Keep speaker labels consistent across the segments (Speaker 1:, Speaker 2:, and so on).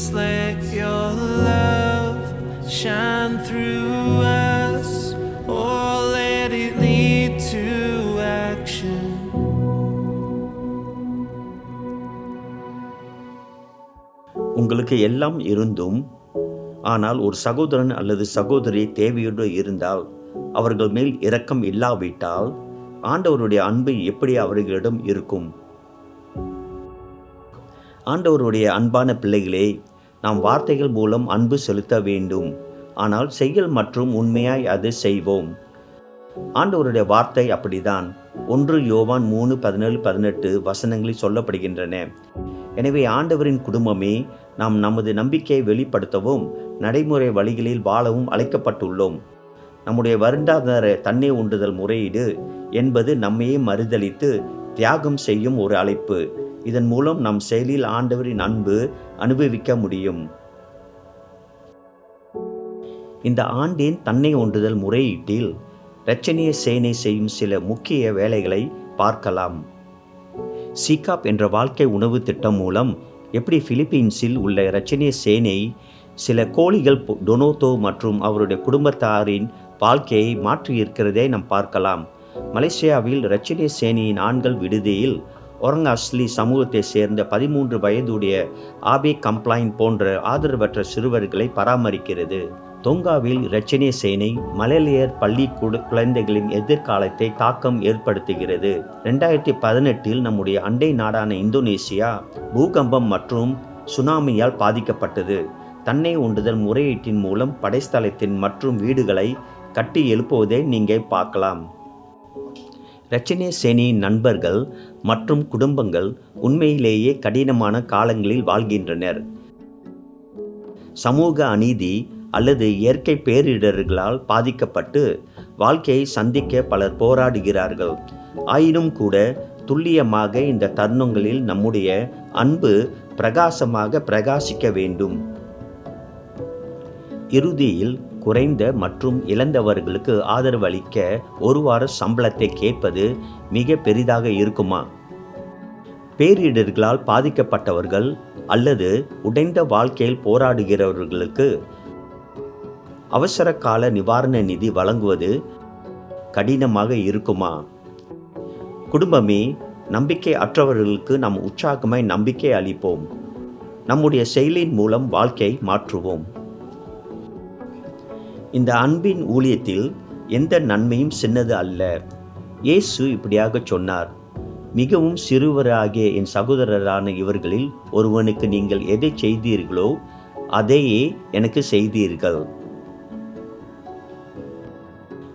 Speaker 1: Jesus, let your love shine through us, or let it lead to action.
Speaker 2: உங்களுக்கு எல்லாம் இருந்தும் ஆனால் ஒரு சகோதரன் அல்லது சகோதரி தேவையோடு இருந்தால் அவர்கள் மேல் இரக்கம் இல்லாவிட்டால் ஆண்டவருடைய அன்பு எப்படி அவர்களிடம் இருக்கும் ஆண்டவருடைய அன்பான பிள்ளைகளே நாம் வார்த்தைகள் மூலம் அன்பு செலுத்த வேண்டும். ஆனால் செயல் மற்றும் உண்மையாய் அது செய்வோம். ஆண்டவருடைய வார்த்தை அப்படிதான். ஒன்று யோவான் மூணு பதினேழு பதினெட்டு வசனங்களில் சொல்லப்படுகின்றன. எனவே ஆண்டவரின் குடும்பமே நாம் நமது நம்பிக்கையை வெளிப்படுத்தவும் நடைமுறை வழிகளில் வாழவும் அழைக்கப்பட்டுள்ளோம். நம்முடைய வருண்டாதார தன்னை உண்டுதல் முறையீடு என்பது நம்மையே மறுதளித்து தியாகம் செய்யும் ஒரு அழைப்பு. இதன் மூலம் நம் செயலில் ஆண்டவரின் அன்பு அனுபவிக்க முடியும். இந்த ஆண்டின் தன்னை ஒன்றுதல் முறையீட்டில் இரட்சணிய சேனை செய்யும் சில முக்கிய வேலைகளை பார்க்கலாம். சீகாப் என்ற வாழ்க்கை உணவு திட்டம் மூலம் எப்படி பிலிப்பீன்ஸில் உள்ள இரட்சணிய சேனை சில கோழிகள் டொனோத்தோ மற்றும் அவருடைய குடும்பத்தாரின் வாழ்க்கையை மாற்றியிருக்கிறதை நாம் பார்க்கலாம். மலேசியாவில் இரட்சணிய சேனையின் ஆண்கள் விடுதியில் ஒரங் அஸ்லி சமூகத்தை சேர்ந்த பதிமூன்று வயதுடைய ஆபே கம்ப்ளைன் போன்ற ஆதரவற்ற சிறுவர்களை பராமரிக்கிறது. தொங்காவில் இரட்சணிய சேனை மலேலியர் பள்ளி குழந்தைகளின் எதிர்காலத்தை தாக்கம் ஏற்படுத்துகிறது. ரெண்டாயிரத்தி பதினெட்டில் நம்முடைய அண்டை நாடான இந்தோனேசியா பூகம்பம் மற்றும் சுனாமியால் பாதிக்கப்பட்டது. தன்னை உண்டுதல் முறையீட்டின் மூலம் படைஸ்தலத்தின் மற்றும் வீடுகளை கட்டி எழுப்புவதை நீங்கள் பார்க்கலாம். இரட்சணிய சேனியின் நண்பர்கள் மற்றும் குடும்பங்கள் உண்மையிலேயே கடினமான காலங்களில் வாழ்கின்றனர். சமூக அநீதி அல்லது இயற்கை பேரிடர்களால் பாதிக்கப்பட்டு வாழ்க்கையை சந்திக்க பலர் போராடுகிறார்கள். ஆயினும் கூட துல்லியமாக இந்த தருணங்களில் நம்முடைய அன்பு பிரகாசமாக பிரகாசிக்க வேண்டும். இறுதியில் குறைந்த மற்றும் இழந்தவர்களுக்கு ஆதரவு அளிக்க ஒரு வார சம்பளத்தை கேட்பது மிக பெரிதாக இருக்குமா? பேரிடர்களால் பாதிக்கப்பட்டவர்கள் அல்லது உடைந்த வாழ்க்கையில் போராடுகிறவர்களுக்கு அவசர கால நிவாரண நிதி வழங்குவது கடினமாக இருக்குமா? குடும்பமே நம்பிக்கை அற்றவர்களுக்கு நாம் உற்சாகமாய் நம்பிக்கை அளிப்போம். நம்முடைய செயலின் மூலம் வாழ்க்கையை மாற்றுவோம். இந்த அன்பின் ஊழியத்தில் எந்த நன்மையும் சின்னது அல்ல. இயேசு இப்படியாக சொன்னார் மிகவும் சிறுவராகிய என் சகோதரரான இவர்களில் ஒருவனுக்கு நீங்கள் எதை செய்தீர்களோ அதையே எனக்கு செய்தீர்கள்.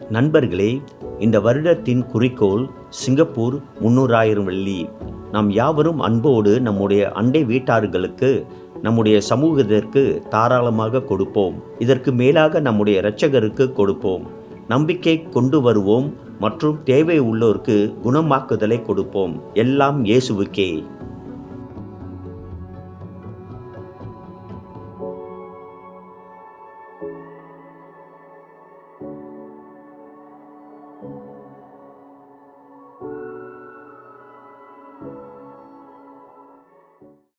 Speaker 2: நண்பர்களே இந்த வருடத்தின் குறிக்கோள் சிங்கப்பூர் முன்னூறாயிரம் வெள்ளி. நாம் யாவரும் அன்போடு நம்முடைய அண்டை வீட்டார்களுக்கு நம்முடைய சமூகத்திற்கு தாராளமாக கொடுப்போம். இதற்கு மேலாக நம்முடைய இரட்சகருக்கு கொடுப்போம். நம்பிக்கை கொண்டு வருவோம் மற்றும் தேவை உள்ளோருக்கு குணமாக்குதலை கொடுப்போம். எல்லாம் இயேசுவுக்கே. thank you